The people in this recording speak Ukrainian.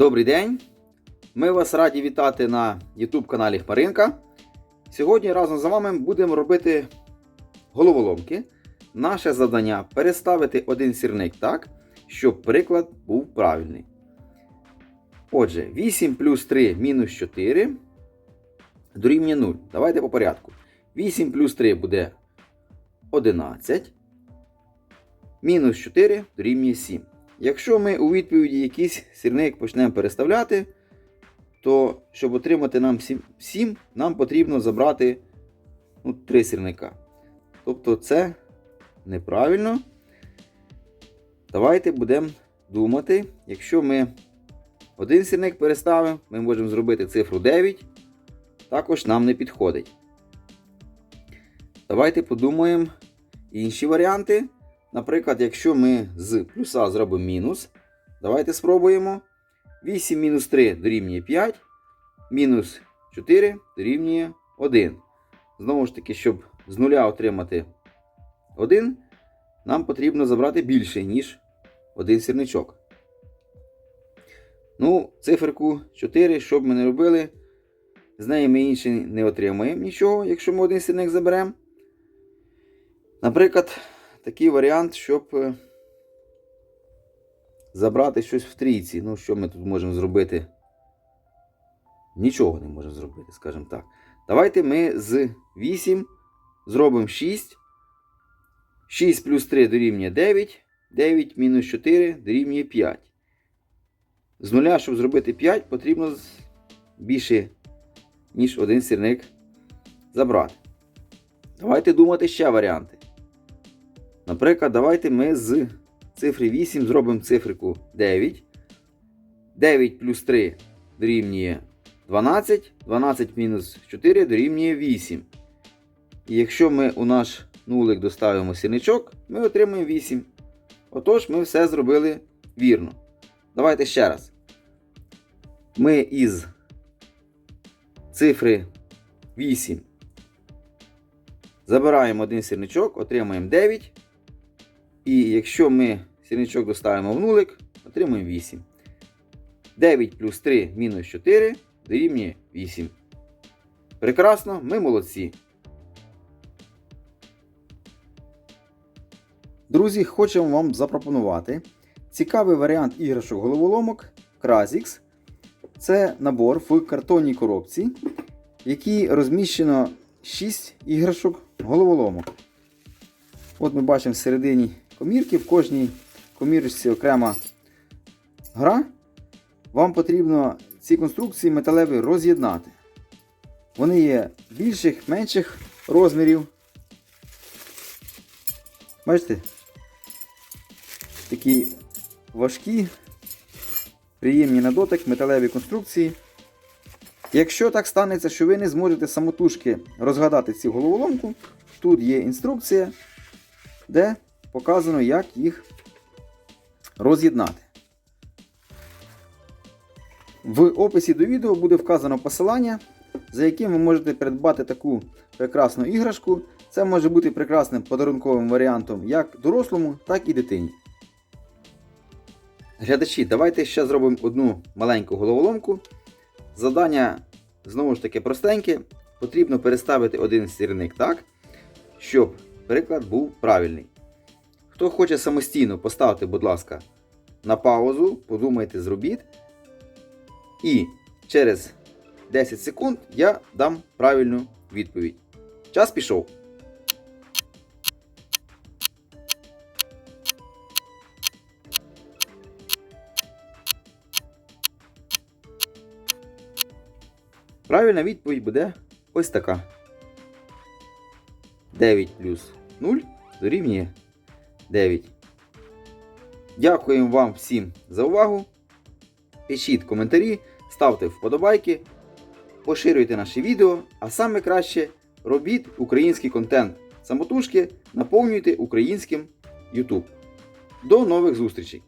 Добрий день! Ми вас раді вітати на YouTube каналі Хмаринка. Сьогодні разом з вами будемо робити головоломки. Наше завдання переставити один сірник так, щоб приклад був правильний. Отже, 8 плюс 3 мінус 4 дорівнює 0. Давайте по порядку. 8 плюс 3 буде 11. Мінус 4 дорівнює 7. Якщо ми у відповіді якийсь сірник почнемо переставляти, то щоб отримати нам 7, нам потрібно забрати ну, 3 сірника. Тобто це неправильно. Давайте будемо думати, якщо ми один сірник переставимо, ми можемо зробити цифру 9. Також нам не підходить. Давайте подумаємо інші варіанти. Наприклад, якщо ми з плюса зробимо мінус, давайте спробуємо. 8 мінус 3 дорівнює 5, мінус 4 дорівнює 1. Знову ж таки, щоб з нуля отримати 1, нам потрібно забрати більше, ніж один сірничок. Ну, циферку 4, що б ми не робили, з неї ми інші не отримаємо нічого, якщо ми один сірник заберемо. Наприклад, такий варіант, щоб е, забрати щось в трійці. Ну, що ми тут можемо зробити? Нічого не можемо зробити, скажімо так. Давайте ми з 8 зробимо 6. 6 плюс 3 дорівнює 9. 9 мінус 4 дорівнює 5. З нуля, щоб зробити 5, потрібно більше, ніж один сірник забрати. Давайте думати ще варіанти. Наприклад, давайте ми з цифри 8 зробимо цифрику 9. 9 плюс 3 дорівнює 12. 12 мінус 4 дорівнює 8. І якщо ми у наш нулик доставимо сірничок, ми отримаємо 8. Отож, ми все зробили вірно. Давайте ще раз. Ми із цифри 8 забираємо один сірничок, отримаємо 9. І якщо ми сірничок доставимо в нулик, отримаємо 8. 9 плюс 3 мінус 4 дорівнює 8. Прекрасно, ми молодці. Друзі, хочемо вам запропонувати цікавий варіант іграшок головоломок Krazix. Це набор в картонній коробці, в якій розміщено 6 іграшок головоломок. От ми бачимо всередині комірки, в кожній комірочці окрема гра. Вам потрібно ці конструкції металеві роз'єднати. Вони є більших, менших розмірів. Бачите? Такі важкі, приємні на дотик металеві конструкції. Якщо так станеться, що ви не зможете самотужки розгадати цю головоломку, тут є інструкція, де показано, як їх роз'єднати. В описі до відео буде вказано посилання, за яким ви можете придбати таку прекрасну іграшку. Це може бути прекрасним подарунковим варіантом як дорослому, так і дитині. Глядачі, давайте ще зробимо одну маленьку головоломку. Завдання знову ж таки простеньке. Потрібно переставити один сірник так, щоб приклад був правильний. Хто хоче самостійно поставте, будь ласка, на паузу, подумайте, зробіть. І через 10 секунд я дам правильну відповідь. Час пішов. Правильна відповідь буде ось така. 9 плюс 0 дорівнює 9. Дякуємо вам всім за увагу. Пишіть коментарі, ставте вподобайки, поширюйте наші відео, а саме краще робіть український контент. Самотужки наповнюйте українським YouTube. До нових зустрічей!